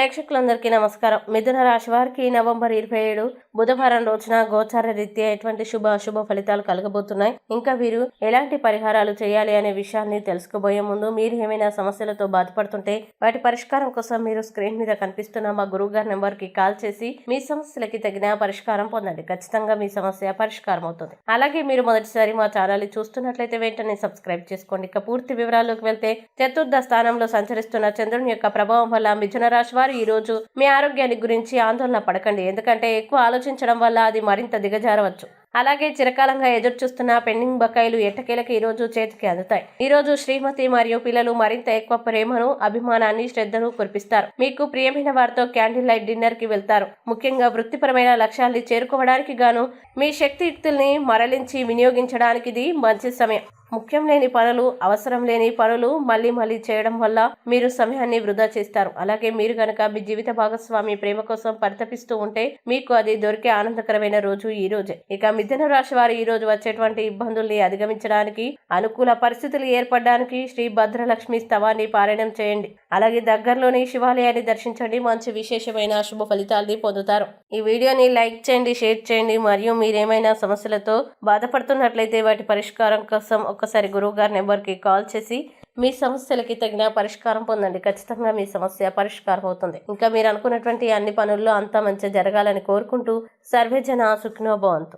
ప్రేక్షకులందరికీ నమస్కారం. మిథున రాశి వారికి నవంబర్ ఇరవై ఏడు బుధవారం రోజున గోచార రీత్యా ఎటువంటి శుభ అశుభ ఫలితాలు కలగబోతున్నాయి? ఇంకా వీరు ఎలాంటి పరిహారాలు చేయాలి అనే విషయాన్ని తెలుసుకోబోయే ముందు మీరు ఏమైనా సమస్యలతో బాధపడుతుంటే వాటి పరిష్కారం కోసం మీరు స్క్రీన్ మీద కనిపిస్తున్న మా గురువు గారి నెంబర్కి కాల్ చేసి మీ సమస్యలకి తగిన పరిష్కారం పొందండి. ఖచ్చితంగా మీ సమస్య పరిష్కారం అవుతుంది. అలాగే మీరు మొదటిసారి మా ఛానల్ చూస్తున్నట్లయితే వెంటనే సబ్స్క్రైబ్ చేసుకోండి. ఇక పూర్తి వివరాల్లోకి వెళ్తే చతుర్థ స్థానంలో సంచరిస్తున్న చంద్రుని యొక్క ప్రభావం వల్ల మిథున రాశి వారు ఈ రోజు మీ ఆరోగ్యాన్ని గురించి ఆందోళన పడకండి. ఎందుకంటే ఎక్కువ ఆలోచించడం వల్ల అది మరింత దిగజారవచ్చు. అలాగే చిరకాలంగా ఎదురు చూస్తున్న పెండింగ్ బకాయిలు ఎట్టకేలకు ఈ రోజు చేతికి అందుతాయి. ఈరోజు శ్రీమతి మరియు పిల్లలు మరింత ఎక్కువ ప్రేమను అభిమానాన్ని శ్రద్ధను కురిపిస్తారు. మీకు ప్రియమైన వారితో క్యాండిల్ లైట్ డిన్నర్కి వెళ్తారు. ముఖ్యంగా వృత్తిపరమైన లక్ష్యాల్ని చేరుకోవడానికి గాను మీ శక్తియుక్తుల్ని మరలించి వినియోగించడానికి ఇది మంచి సమయం. ముఖ్యం లేని పనులు అవసరం లేని పనులు మళ్ళీ మళ్ళీ చేయడం వల్ల మీరు సమయాన్ని వృధా చేస్తారు. అలాగే మీరు గనక మీ జీవిత భాగస్వామి ప్రేమ కోసం పరితపిస్తూ ఉంటే మీకు అది దొరికే ఆనందకరమైన రోజు ఈ రోజే. ఇక మిథున రాశి వారు ఈరోజు వచ్చేటువంటి ఇబ్బందుల్ని అధిగమించడానికి అనుకూల పరిస్థితులు ఏర్పడడానికి శ్రీ భద్రలక్ష్మి స్తవాన్ని పారాయణం చేయండి. అలాగే దగ్గరలోని శివాలయాన్ని దర్శించండి. మంచి విశేషమైన శుభ ఫలితాల్ని పొందుతారు. ఈ వీడియోని లైక్ చేయండి షేర్ చేయండి. మరియు మీరేమైనా సమస్యలతో బాధపడుతున్నట్లయితే వాటి పరిష్కారం కోసం ఒక్కసారి గురువు గారి నెంబర్కి కాల్ చేసి మీ సమస్యలకి తగిన పరిష్కారం పొందండి. ఖచ్చితంగా మీ సమస్య పరిష్కారం అవుతుంది. ఇంకా మీరు అనుకున్నటువంటి అన్ని పనుల్లో అంతా మంచిగా జరగాలని కోరుకుంటూ సర్వేజన సుఖినో భవంతు.